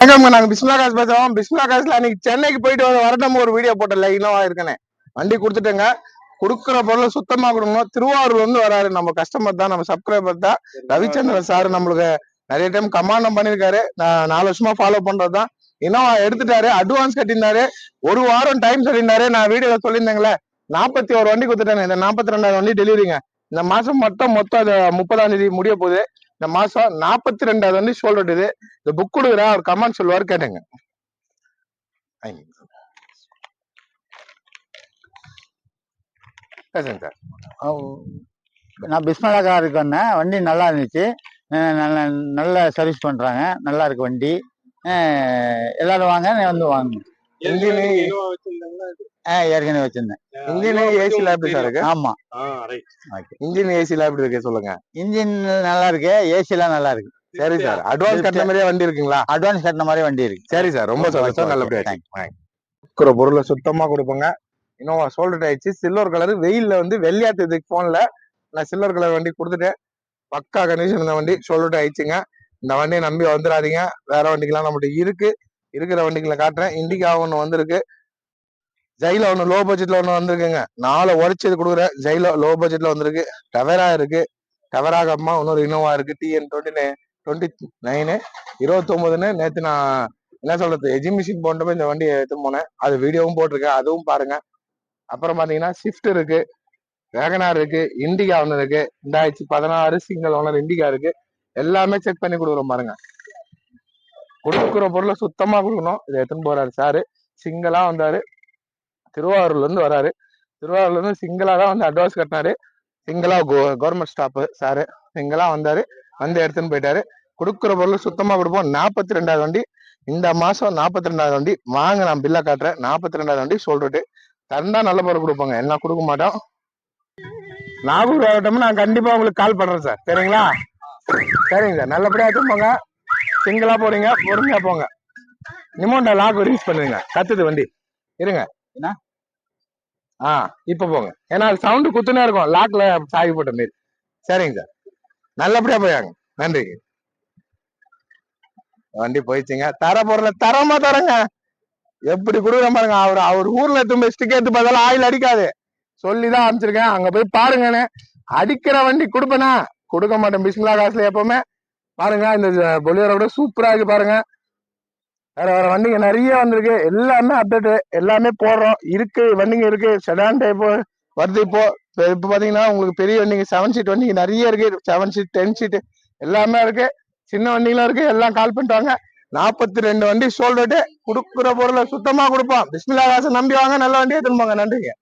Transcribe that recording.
வணக்கம் நாங்க பிஸ்மிலா காசு பேசுறோம். பிஸ்மிலா காசுல அன்னைக்கு சென்னைக்கு போயிட்டு வர வரட்டும் ஒரு வீடியோ போட்டல இன்னும் இருக்கனே. வண்டி கொடுத்துட்டேங்க. கொடுக்குற பொருளை சுத்தமா கொடுக்கணும். திருவாரூர் வந்து வராரு நம்ம கஸ்டமர் தான் நம்ம சப்ஸ்கிரைபர் தான். ரவிச்சந்திரன் சார் நம்மளுக்கு நிறைய டைம் கமாண்டம் பண்ணிருக்காரு நான் நாலு வருஷமா ஃபாலோ பண்றது தான். இன்னும் எடுத்துட்டாரு அட்வான்ஸ் கட்டியிருந்தாரு. ஒரு வாரம் டைம் சொல்லியிருந்தாரு. நான் வீடியோல சொல்லியிருந்தேங்களே நாற்பத்தி ஒரு வண்டி கொடுத்துட்டேன் இந்த நாற்பத்தி ரெண்டாயிரம் வண்டி டெலிவரிங்க இந்த மாசம் மொத்தம் மொத்தம் அது முப்பதாம் தேதி முடிய போகுது. இந்த மாசம் நாற்பத்தி ரெண்டாவது வண்டி சொல்றது இது. இந்த புக் கொடுக்குறேன் அவர் கமெண்ட் சொல்லுவார் கேட்டுங்க. பேசுங்க சார். நான் பிஸ்மலா காருக்கு வந்தேன். வண்டி நல்லா இருந்துச்சு. நல்ல நல்ல சர்வீஸ் பண்றாங்க. நல்லா இருக்கு வண்டி. எல்லாரும் வாங்க நான் வந்து வாங்க ஏற்கனவே வச்சிருந்தேன். இன்ஜின் ஏசில எப்படி சார் இருக்கு. ஆமா. இன்ஜின் ஏசில எப்படி இருக்கு சொல்லுங்க. இன்ஜின் நல்லா இருக்கு ஏசி எல்லாம் நல்லா இருக்கு. சரி சார் அட்வான்ஸ் கட்டின மாதிரியே வண்டி இருக்குங்களா? அட்வான்ஸ் கட்டின மாதிரி வண்டி இருக்கு. சரி சார் ரொம்ப சந்தோஷம். நல்லபடியா இருக்கிற பொருளை சுத்தமா கொடுப்போங்க. இன்னும் சோல்டர் ஆயிடுச்சு. சில்வர் கலர் வெயில்ல வந்து வெள்ளையாத்துக்கு போன்ல நான் சில்வர் கலர் வண்டி கொடுத்துட்டேன். பக்கா கண்டிஷன் இந்த வண்டி சோல்டர் ஆயிடுச்சுங்க. இந்த வண்டியை நம்பி வந்துடாதீங்க. வேற வண்டிக்கெல்லாம் நம்மகிட்ட இருக்கு. இருக்கிற வண்டிகளை காட்டுறேன். இண்டிகா ஒன்று வந்திருக்கு. ஜெயில ஒன்று லோ பட்ஜெட்ல ஒன்று வந்திருக்குங்க. நாலு உடச்சது கொடுக்குறேன் ஜெயில லோ பட்ஜெட்ல வந்திருக்கு. டவரா இருக்கு. டவரா கம்மா இன்னொரு இனோவா இருக்கு. TN twenty nine twenty nine இருபத்தொன்பதுன்னு நேற்று நான் என்ன சொல்றது எஜிமிஷின் போன்றப்ப இந்த வண்டியை எடுத்து போனேன். அது வீடியோவும் போட்டிருக்கேன். அதுவும் பாருங்க. அப்புறம் பாத்தீங்கன்னா ஸ்விஃப்ட் இருக்கு. வேகனார் இருக்கு. இண்டிகா ஒன்று இருக்கு. ரெண்டாயிரத்தி பதினாறு சிங்கிள் ஓனர் இண்டிகா இருக்கு. எல்லாமே செக் பண்ணி கொடுக்குறோம் பாருங்க. கொடுக்குற பொருளை சுத்தமா கொடுக்கணும். இதை எடுத்துன்னு போறாரு சாரு. சிங்கிளா வந்தாரு. திருவாரூர்ல இருந்து வராரு. திருவாரூர்ல இருந்து சிங்கிளா தான் வந்து அட்வான்ஸ் கட்டினாரு. சிங்கிளா கவர்மெண்ட் ஸ்டாப்பு சாரு சிங்கிளா வந்தாரு வந்து எடுத்துன்னு போயிட்டாரு. கொடுக்குற பொருள் சுத்தமா கொடுப்போம். நாற்பத்தி ரெண்டாவது வண்டி இந்த மாசம் நாற்பத்தி ரெண்டாவது வண்டி. வாங்க நான் பில்ல காட்டுறேன். நாற்பத்தி ரெண்டாவது வண்டி சொல்லிட்டு தந்தா நல்ல பொருள் கொடுப்பாங்க. என்ன கொடுக்க மாட்டோம்? நாகூர் வரட்டும் நான் கண்டிப்பா உங்களுக்கு கால் பண்றேன் சார் சரிங்களா? சரிங்க சார் நல்லபடியா போங்க. சிங்கிளா போறீங்க பொறுமையா போங்க. நிமோண்டா லாக் ரீச் பண்ணுங்க. கத்துது வண்டி. இருங்க. என்ன? ஆ இப்ப போங்க. ஏன்னா சவுண்டு குத்துனே இருக்கும். லாக்ல சாவி போட்ட மாரி. சரிங்க சார் நல்லபடியா போயாங்க நன்றி. வண்டி போயிடுச்சுங்க. தர பொருளை தரமா தரங்க. எப்படி கொடுக்குற பாருங்க. அவர் அவர் ஊர்ல எடுத்து ஸ்டிக் எடுத்து பார்த்தாலும் ஆயில் அடிக்காது. சொல்லிதான் அனுப்பிச்சிருக்கேன். அங்க போய் பாருங்கன்னு. அடிக்கிற வண்டி கொடுப்பேனா? கொடுக்க மாட்டேன். பிஸ்மிலா காசுல எப்பவுமே. பாருங்க இந்த பொலியோட விட சூப்பரா இருக்கு பாருங்க. வேற வேற வண்டிங்க நிறைய வந்திருக்கு. எல்லாமே அப்டேட் எல்லாமே போடுறோம். இருக்கு வண்டிங்க இருக்கு. செடான் டைப் வருது இப்போ. இப்ப பாத்தீங்கன்னா உங்களுக்கு பெரிய வண்டிங்க செவன் சீட் வண்டிங்க நிறைய இருக்கு. செவன் சீட் டென் சீட் எல்லாமே இருக்கு. சின்ன வண்டிங்களும் இருக்கு. எல்லாம் கால் பண்ணிட்டாங்க நாற்பத்தி ரெண்டு வண்டி சோல்டு கொடுக்குற பொருளை சுத்தமா கொடுப்போம். பிஸ்மிலா காசை நம்பி வாங்க. நல்ல வண்டியை திரும்பாங்க நன்றிங்க.